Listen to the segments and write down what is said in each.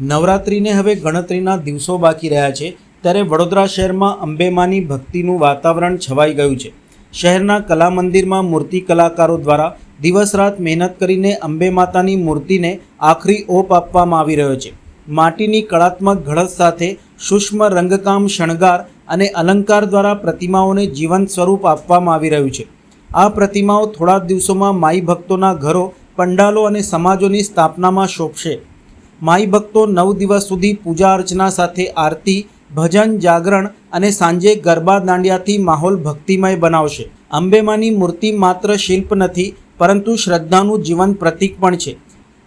નવરાત્રિને હવે ગણતરીના દિવસો બાકી રહ્યા છે, ત્યારે વડોદરા શહેરમાં અંબેમાની ભક્તિનું વાતાવરણ છવાઈ ગયું છે. શહેરના કલા મંદિરમાં મૂર્તિ કલાકારો દ્વારા દિવસ રાત મહેનત કરીને અંબે માતાની મૂર્તિને આખરી ઓપ આપવામાં આવી રહ્યો છે. માટીની કળાત્મક ઘડત સાથે સૂક્ષ્મ રંગકામ શણગાર અને અલંકાર દ્વારા પ્રતિમાઓને જીવંત સ્વરૂપ આપવામાં આવી રહ્યું છે. આ પ્રતિમાઓ થોડા દિવસોમાં માઈ ભક્તોના ઘરો, પંડાલો અને સમાજોની સ્થાપનામાં શોભશે. માઈ ભક્તો નવ દિવસ સુધી પૂજા અર્ચના સાથે આરતી, ભજન, જાગરણ અને સાંજે ગરબા દાંડિયાથી માહોલ ભક્તિમય બનાવશે. અંબેમાની મૂર્તિ માત્ર શિલ્પ નથી, પરંતુ શ્રદ્ધાનું જીવંત પ્રતીક પણ છે.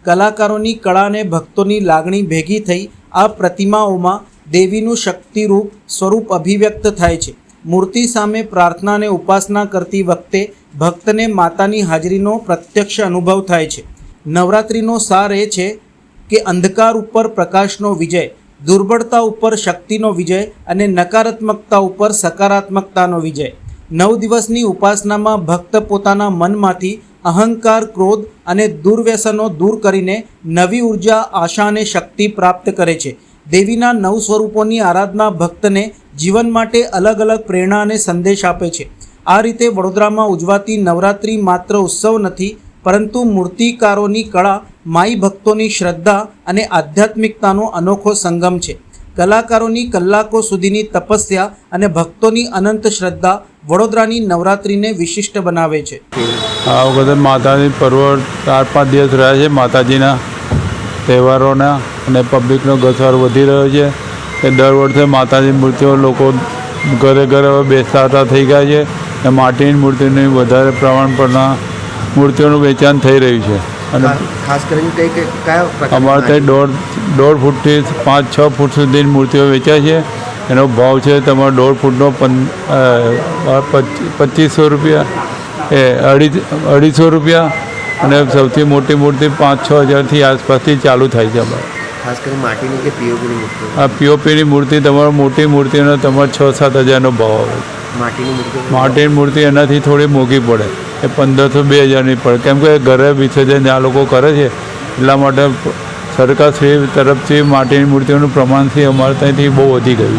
કલાકારોની કળા અને ભક્તોની લાગણી ભેગી થઈ આ પ્રતિમાઓમાં દેવીનું શક્તિરૂપ સ્વરૂપ અભિવ્યક્ત થાય છે. મૂર્તિ સામે પ્રાર્થના અને ઉપાસના કરતી વખતે ભક્તને માતાની હાજરીનો પ્રત્યક્ષ અનુભવ થાય છે. નવરાત્રિનો સાર એ છે કે અંધકાર ઉપર પ્રકાશનો વિજય, દુર્બળતા ઉપર શક્તિનો વિજય અને નકારાત્મકતા ઉપર સકારાત્મકતાનો વિજય. નવ દિવસની ઉપાસનામાં ભક્ત પોતાના મનમાંથી અહંકાર, ક્રોધ અને દુર્વ્યસનો દૂર કરીને નવી ઊર્જા, આશા અને શક્તિ પ્રાપ્ત કરે છે. દેવીના નવ સ્વરૂપોની આરાધના ભક્તને જીવન માટે અલગ અલગ પ્રેરણા અને સંદેશ આપે છે. આ રીતે વડોદરામાં ઉજવાતી નવરાત્રિ માત્ર ઉત્સવ નથી, પરંતુ મૂર્તિકારોની કળા માઈ ભક્તોની શ્રદ્ધા અને આધ્યાત્મિકતાનો અનોખો સંગમ છે. કલાકારોની કલાકો સુધીની તપસ્યા અને ભક્તોની અનંત શ્રદ્ધા વડોદરાની નવરાત્રિને વિશિષ્ટ બનાવે છે. આ વખતે માતાજી પર્વ ચાર પાંચ દિવસ રહ્યા છે. માતાજીના તહેવારોના અને પબ્લિકનો ઘસારો વધી રહ્યો છે. એ દર વર્ષે માતાજી મૂર્તિઓ લોકો ઘરે ઘરે હવે બેસાતા થઈ ગયા છે. અને માટીની મૂર્તિની વધારે પ્રમાણ પરના મૂર્તિઓનું વેચાણ થઈ રહ્યું છે. અને ખાસ કરીને કઈ કઈ કયા અમારે ત્યાં દોઢ દોઢ ફૂટથી પાંચ છ ફૂટ સુધીની મૂર્તિઓ વેચાય છે. એનો ભાવ છે તમારો દોઢ ફૂટનો પં પચ- પચીસો રૂપિયા. એ અઢી અઢીસો રૂપિયા. અને સૌથી મોટી મૂર્તિ પાંચ છ હજારથી આસપાસથી ચાલુ થાય છે અમારે. ખાસ કરીને માટીની કે પીઓપીની મૂર્તિ આ પીઓપીની મૂર્તિ તમારો મોટી મૂર્તિનો તમારો છ સાત હજારનો ભાવ આવે માટીની મૂર્તિ માટીની મૂર્તિ એનાથી થોડી મોંઘી પડે. એ પંદરસો બે હજારની પડે કેમ કે ઘરે વિસર્જન આ લોકો કરે છે. એટલા માટે સરકારશ્રી તરફથી માટીની મૂર્તિઓનું પ્રમાણથી અમારે ત્યાંથી બહુ વધી ગયું.